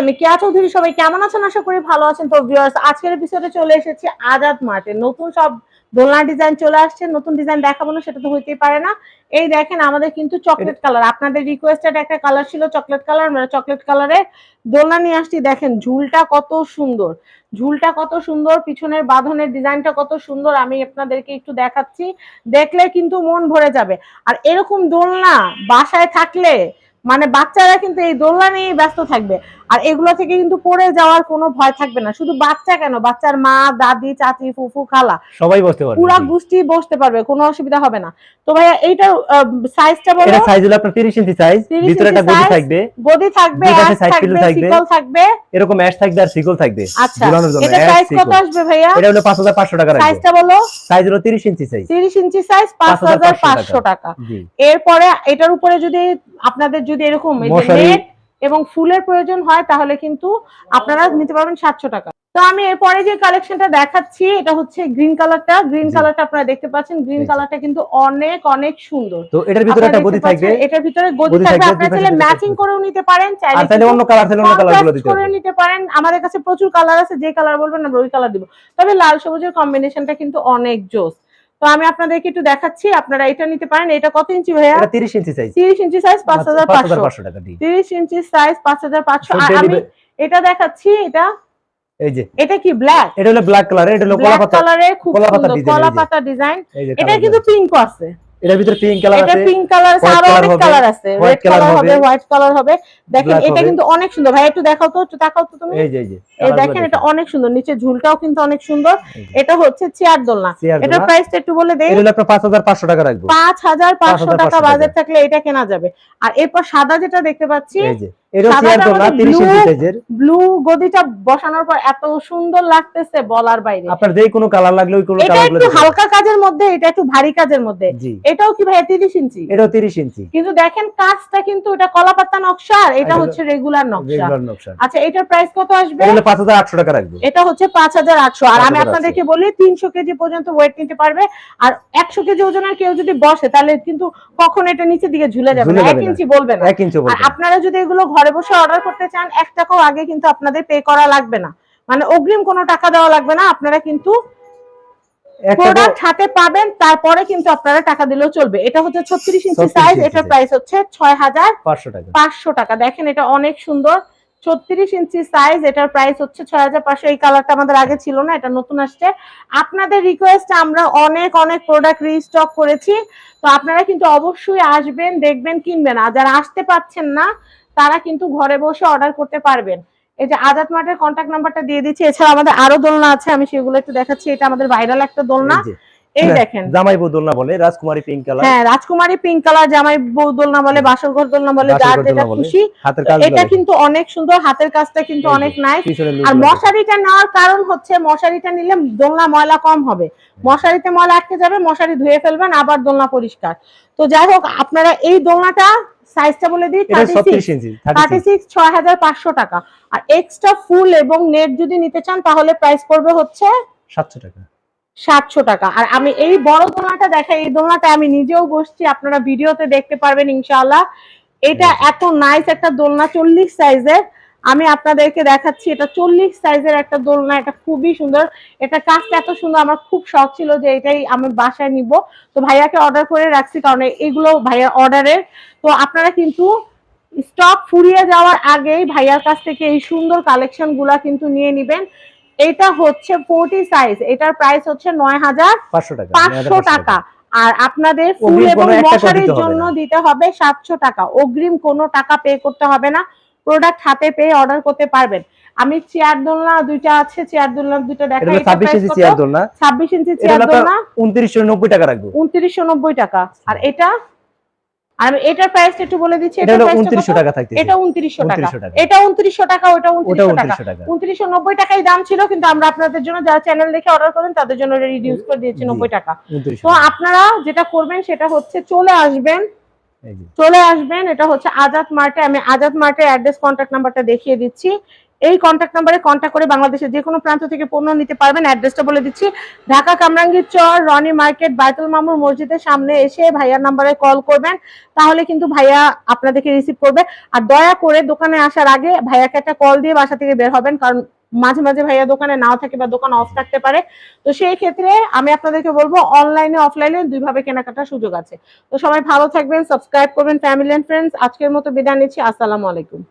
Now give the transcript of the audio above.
আমি কেয়া চৌধুরী সবাই কেমন আছেন? করি ভালো আছেন। তো আজকের চলে আজাদ নতুন সব ডিজাইন চলে আসছে, নতুন ডিজাইন দেখাবো না, সেটা তো হইতেই পারে না। এই দেখেন, আমাদের কিন্তু চকলেট কালার আপনাদের একটা কালার ছিল চকলেট কালার আমরা চকলেট দোলনা নিয়ে আসছি। দেখেন, ঝুলটা কত সুন্দর। ঝুলটা কত সুন্দর, পিছনের বাঁধনের ডিজাইনটা কত সুন্দর। আমি আপনাদেরকে একটু দেখাচ্ছি। দেখলে কিন্তু মন ভরে যাবে। আর এরকম দোলনা বাসায় থাকলে মানে বাচ্চারা কিন্তু এই দোলনা নিয়ে ব্যস্ত থাকবে। আর এগুলো থেকে কিন্তু পড়ে যাওয়ার কোনো ভয় থাকবে না। শুধু বাচ্চা কেন? বাচ্চার মা দাদি চাচি ফুফু খালা সবাই বসতে পারবে। পুরা গোষ্ঠী বসতে পারবে কোনো অসুবিধা হবে না। তো ভাইয়া এইটার সাইজটা বলো। এটা সাইজ হলো আপনার 30 ইঞ্চি সাইজ ভিতরে একটা গদি থাকবে। গদি থাকবে পাশে অ্যাশ থাকবে pillow থাকবে। এরকম অ্যাশ থাকবে আর সিকল থাকবে। আচ্ছা। এটা প্রাইস কত আসবে ভাইয়া? এটা হলো 5500 টাকা সাইজটা বলো। সাইজ হলো 30 ইঞ্চি সাইজ 30 ইঞ্চি সাইজ 5500 টাকা। এরপরে এটার উপরে যদি আপনাদের যদি এরকম এবং ফুলের প্রয়োজন হয় তাহলে কিন্তু আপনারা নিতে পারবেন সাতশো টাকা। তো আমি এরপরে যে কালেকশনটা দেখাচ্ছি এটা হচ্ছে গ্রিন কালারটা গ্রিন। কালারটা আপনারা দেখতে পাচ্ছেন। গ্রিন। কালারটা কিন্তু অনেক অনেক সুন্দর। তো এটার ভিতরে একটা গদি থাকবে। এটার ভিতরে গদি থাকবে। আপনারা চাইলে ম্যাচিং করেও নিতে পারেন চাইলে আর কিন্তু অন্য কালার তাহলে অন্য কালারগুলো contrast দিতে হবে। নিতে পারেন। আমাদের কাছে প্রচুর কালার আছে যে কালার বলবেন আমরা ওই কালার দিব। তবে লাল সবুজের কম্বিনেশনটা কিন্তু অনেক জোস। তো আমি আপনাদেরকে একটু দেখাচ্ছি আপনারা এটা নিতে পারেন। এটা কত ইঞ্চি ভাইয়া? এটা 30 ইঞ্চি সাইজ তিরিশ ইঞ্চি সাইজ পাঁচশো। 5500 টাকা দিয়ে তিরিশ ইঞ্চি সাইজ পাঁচ হাজার পাঁচশো। So, আর আমি এটা দেখাচ্ছি এটা এই যে। এটা কি ব্ল্যাক এটা হলো ব্ল্যাক কালার এটা হলো কলা ব্ল্যাক পাতা কালারে খুব সুন্দর design, কলা পাতা ডিজাইন এটা কিন্তু। পিঙ্ক আছে। এটার ভিতরে পিঙ্ক কালার এটা পিঙ্ক কালার আছে আরও অনেক কালার আছে রেড কালার হবে হোয়াইট কালার হবে। দেখেন এটা কিন্তু অনেক সুন্দর। ভাই একটু দেখাও তো একটু তো তুমি। এই যে এই যে এই দেখেন এটা অনেক সুন্দর। নিচে ঝুলটাও কিন্তু অনেক সুন্দর। এটা হচ্ছে চেয়ার দোলনা। এটার প্রাইসটা একটু বলে দেই। এটা হলো 5500 টাকা রাখব। পাঁচ হাজার পাঁচশো 5,500 টাকা টাকা। বাজেট থাকলে এটা কেনা যাবে। আর এরপর সাদা যেটা দেখতে পাচ্ছি এই যে। এটা সাদাটা চেয়ার দোলনা আমাদের 30 ইঞ্চি blue- সাইজের ব্লু গদিটা বসানোর পর এত সুন্দর লাগতেছে বলার বাইরে। আপনার যেই কোনো কালার লাগলে ওই কোনো কালার একটু হালকা কাজের মধ্যে এটা একটু ভারী কাজের মধ্যে। এটাও কি ভাই তিরিশ ইঞ্চি? এটাও 30 ইঞ্চি। কিন্তু দেখেন কাজটা কিন্তু এটা কলাপাতা নকশা আর এটা এটা হচ্ছে রেগুলার নকশা। আচ্ছা এটার প্রাইস কত আসবে? এটা 5800 টাকা রাখব। এটা হচ্ছে আর আমি আপনাদেরকে বলি তিনশো কেজি পর্যন্ত ওয়েট নিতে পারবে। আর একশো কেজি ওজনের কেউ যদি বসে তাহলে কিন্তু কখন এটা নিচের দিকে ঝুলে যাবে না। ইঞ্চি বলবে না। 1 ইঞ্চি আর আপনারা যদি এগুলো ঘরে বসে অর্ডার করতে চান এক টাকাও আগে কিন্তু আপনাদের পে করা লাগবে না। মানে অগ্রিম কোনো টাকা দেওয়া লাগবে না আপনারা কিন্তু প্রোডাক্ট হাতে পাবেন তারপরে কিন্তু আপনারা টাকা দিলেও চলবে। এটা হচ্ছে ছত্রিশ ইঞ্চি সাইজ এটার প্রাইস হচ্ছে ছয় হাজার পাঁচশো টাকা। দেখেন এটা অনেক সুন্দর। ছত্রিশ ইঞ্চি সাইজ এটার প্রাইস হচ্ছে ছয় হাজার পাঁচশো। এই কালারটা আমাদের আগে ছিল না এটা নতুন আসছে। আপনাদের রিকোয়েস্ট আমরা অনেক অনেক প্রোডাক্ট রিস্টক করেছি। তো আপনারা কিন্তু অবশ্যই আসবেন দেখবেন কিনবেন। আর যারা আসতে পাচ্ছেন না তারা কিন্তু ঘরে বসে অর্ডার করতে পারবেন। এই যে আজাদ মার্টের কন্ট্যাক্ট নাম্বারটা দিয়ে দিচ্ছি। এছাড়া আমাদের আরও দোলনা আছে, আমি সেগুলো একটু দেখাচ্ছি। এটা আমাদের ভাইরাল একটা দোলনা। এই হ্যাঁ, দেখেন। জামাই না বলে রাজকুমারী পিঙ্ক কালার হ্যাঁ রাজকুমারী পিঙ্ক কালার জামাই বউ দোলনা বলে বাসর ঘর দোলনা বলে যার যেটা খুশি হাতের কাজ এটা কিন্তু অনেক সুন্দর হাতের কাজটা কিন্তু অনেক নাইস আর মশারিটা নেওয়ার কারণ হচ্ছে মশারিটা নিলে দোলনা ময়লা কম হবে। মশারিতে ময়লা আটকে যাবে মশারি ধুয়ে ফেলবেন আবার দোলনা পরিষ্কার। তো যাই হোক আপনারা এই দোলনাটা সাইজটা বলে দিই 36 ইঞ্চি 36 সিক্স ছয় হাজার পাঁচশো টাকা। আর এক্সট্রা ফুল এবং নেট যদি নিতে চান তাহলে প্রাইস পড়বে হচ্ছে 700 টাকা। সাতশো টাকা। আর আমি এই বড় দোলনাটা দেখাই এই দোলনাটা আমি নিজেও বসছি আপনারা ভিডিওতে দেখতে পারবেন ইনশাআল্লাহ। এটা এত নাইস একটা দোলনা চল্লিশ সাইজের আমি আপনাদেরকে দেখাচ্ছি এটা চল্লিশ সাইজের একটা দোলনা এটা খুবই সুন্দর। এটা কাজটা এত সুন্দর আমার খুব শখ ছিল যে এটাই আমি বাসায় নিব। তো ভাইয়াকে অর্ডার করে রাখছি কারণ এগুলো ভাইয়ার অর্ডারের তো আপনারা কিন্তু স্টক ফুরিয়ে যাওয়ার আগেই ভাইয়ার কাছ থেকে এই সুন্দর কালেকশনগুলা কিন্তু নিয়ে নিবেন। এটা হচ্ছে ফোর্টি সাইজ এটার প্রাইস হচ্ছে নয় হাজার 500 টাকা পাঁচশো টাকা। আর আপনাদের ফুল এবং মশারির জন্য দিতে হবে সাতশো টাকা। অগ্রিম কোনো টাকা পে করতে হবে না। প্রোডাক্ট হাতে পেয়ে অর্ডার করতে পারবেন। আমি চেয়ার দোলনা দুইটা আছে চেয়ার দোলনা দুইটা দেখাই হলো 26 ইঞ্চি চেয়ার দোলনা। ছাব্বিশ ইঞ্চি চেয়ার দোলনা। আপনার 2990 টাকা রাখব। উনত্রিশশো নব্বই টাকা। আর এটা আর এটার প্রাইসটা একটু বলে দিচ্ছি এটা এটার হলো price টা 2900 টাকা থাকতেছে। এটা উনত্রিশশো টাকা। 2900 টাকা। এটা উনত্রিশশো টাকা ওটা ওটা উনত্রিশশো টাকা। 2900 টাকা। উনত্রিশশো নব্বই টাকাই দাম ছিল কিন্তু আমরা আপনাদের জন্য যারা চ্যানেল দেখে অর্ডার করেন তাদের জন্য রিডিউস করে দিয়েছি জি। নব্বই টাকা। তো আপনারা যেটা করবেন সেটা হচ্ছে চলে আসবেন। চলে আসবেন এটা হচ্ছে আজাদ মার্টে। আমি আজাদ মার্টের অ্যাড্রেস কন্ট্যাক্ট নাম্বারটা দেখিয়ে দিচ্ছি। এই কন্ট্যাক্ট নাম্বারে কন্ট্যাক্ট করে বাংলাদেশের যে কোনো প্রান্ত থেকে পণ্য নিতে পারবেন। অ্যাড্রেসটা বলে দিচ্ছি। ঢাকা কামরাঙ্গীর চর, রনি মার্কেট বাইতুল মামুর মসজিদের সামনে এসে ভাইয়ার নাম্বারে কল করবেন। তাহলে কিন্তু ভাইয়া আপনাদেরকে রিসিভ করবে। আর দয়া করে দোকানে আসার আগে ভাইয়াকে একটা কল দিয়ে বাসা থেকে বের হবেন। কারণ মাঝে মাঝে ভাইয়া দোকানে নাও থাকে বা দোকান অফ থাকতে পারে। তো সেই ক্ষেত্রে আমি আপনাদেরকে বলব অনলাইনে অফলাইনে দুইভাবে কেনাকাটার সুযোগ আছে। তো সবাই ভালো থাকবেন সাবস্ক্রাইব করবেন ফ্যামিলি এন্ড ফ্রেন্ডস আজকের মতো বিদায় নিচ্ছি। আসসালামু আলাইকুম।